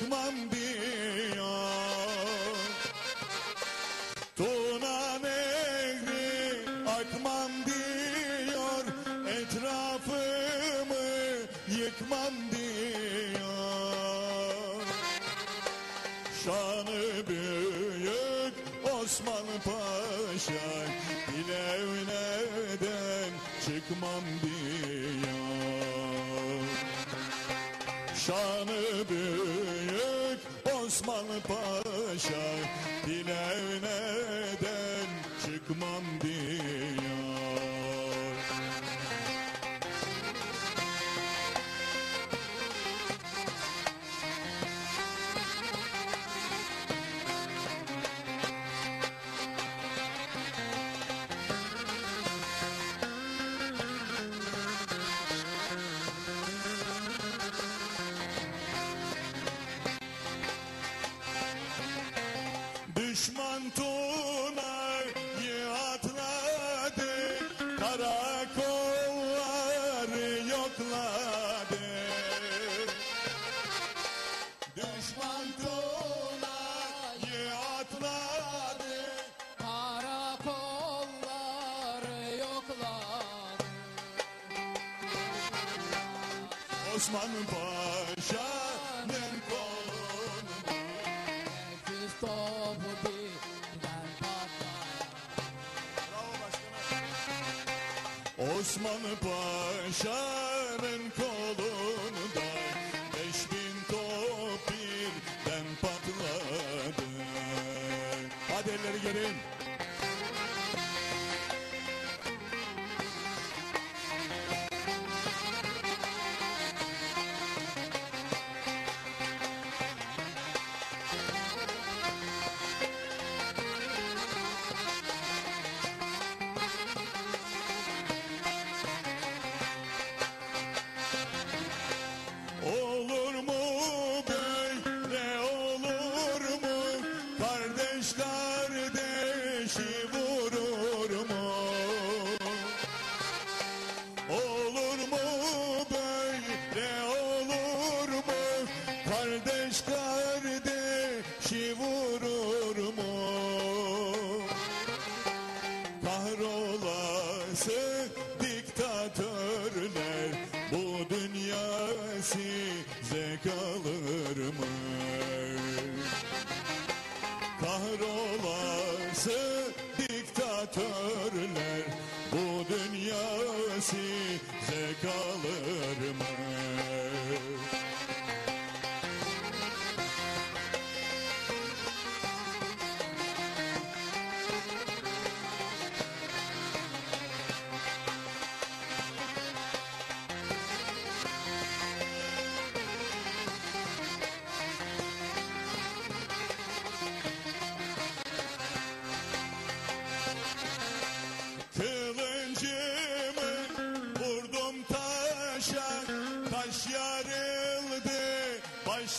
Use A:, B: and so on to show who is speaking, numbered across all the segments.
A: yakmam diyor Tuna Nehri akmam diyor Etrafımı yıkmam diyor. Şanı büyük Osman Paşa Bilevlerden çıkmam diyor. Şanı büyük Paşa Bilevlerden Karakolları yokladı. Düşman Tuna'yı atladı.
B: Karakolları yoklar
A: Osman Paşa'nın Osman Paşa'nın kolunda Beş bin top birden patladı. Hadi elleri gelin Kahrolası diktatörler Bu dünya size kalır mı? Kahrolası diktatörler Bu dünya size kalır mı?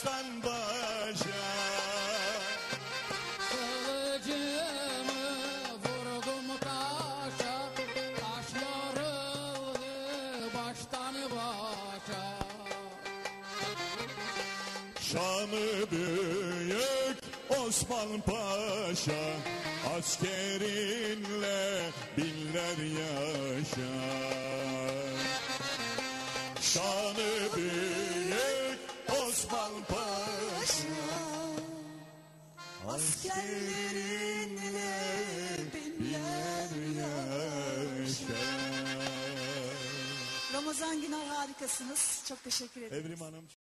A: Baştan başa
B: Kılıcımı vurdum taşa. Taş baştan başa.
A: Şanı büyük Osman Paşa Askerinle binler yaşar Şanı büyük Osman Paşa
C: Askerlerinle binler
A: yaşar
C: Ramazan Günay harikasınız. Çok teşekkür ederim.
A: Evrim Hanım